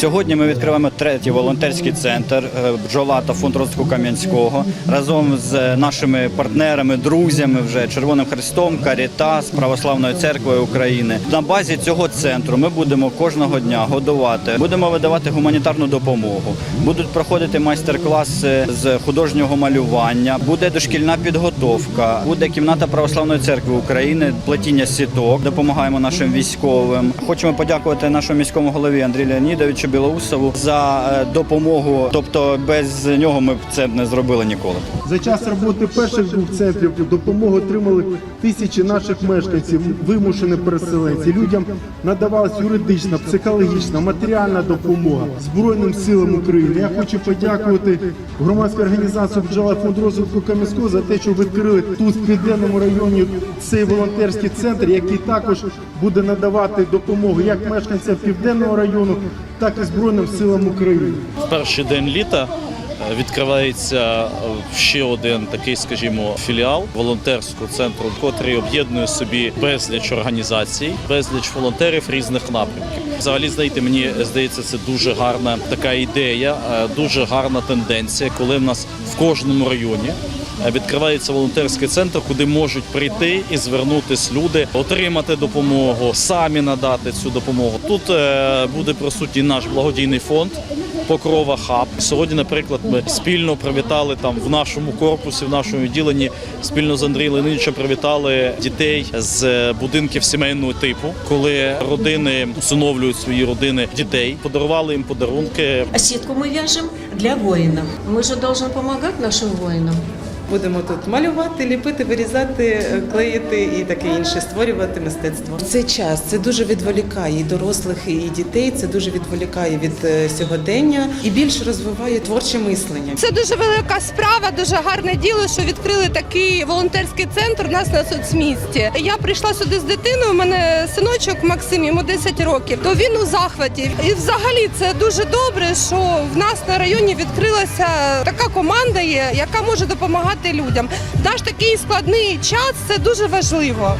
Сьогодні ми відкриваємо третій волонтерський центр е, бджола та фонд розвитку Кам'янського разом з нашими партнерами, друзями вже Червоним Хрестом, Карітас, Православною церквою України. На базі цього центру ми будемо кожного дня годувати, будемо видавати гуманітарну допомогу. Будуть проходити майстер-класи з художнього малювання, буде дошкільна підготовка, буде кімната Православної церкви України, плетіння сіток. Допомагаємо нашим військовим. Хочемо подякувати нашому міському голові Андрію Леонідовичу Білоусову за е, допомогу. Тобто без нього ми б це не зробили ніколи. За час роботи перших двох центрів допомогу отримали тисячі наших мешканців, вимушені переселенці. Людям надавалась юридична, психологічна, матеріальна допомога Збройним силам України. Я хочу подякувати громадській організації «Бджола фонд розвитку Кам'янського за те, що відкрили тут в південному районі цей волонтерський центр, який також буде надавати допомогу як мешканцям південного району, так і Збройним силам України. В перший день літа е, відкривається е, ще один такий, скажімо, філіал волонтерського центру, котрий об'єднує собі безліч організацій, безліч волонтерів різних напрямків. Взагалі, знаєте, мені здається, це дуже гарна така ідея, е, дуже гарна тенденція, коли в нас в кожному районі. е, Відкривається волонтерський центр, куди можуть прийти і звернутись люди, отримати допомогу, самі надати цю допомогу. Тут е, буде присутній наш благодійний фонд Покрова Хаб. Сьогодні, наприклад, ми спільно привітали там в нашому корпусі, в нашому відділенні спільно з Андрієм Леонідовичем привітали дітей з будинків сімейного типу, коли родини усиновлюють свої родини дітей, подарували їм подарунки. А сетку мы вяжем для воинов. Мы же должны помогать нашим воинам. Будемо тут малювати, ліпити, вирізати, е, клеїти і таке інше, створювати мистецтво. Цей час це дуже відволікає і дорослих, і дітей. Це дуже відволікає від е, сьогодення і більше розвиває творче мислення. Це дуже велика справа, дуже гарне діло, що відкрили такий волонтерський центр у нас на соцмісті. Я прийшла сюди з дитиною. У мене синочок Максим, йому 10 років. То він у захваті. І взагалі це дуже добре, що в нас на районі відкрилася така команда, є, яка може допомагати людям. В наш такий складний час це дуже важливо.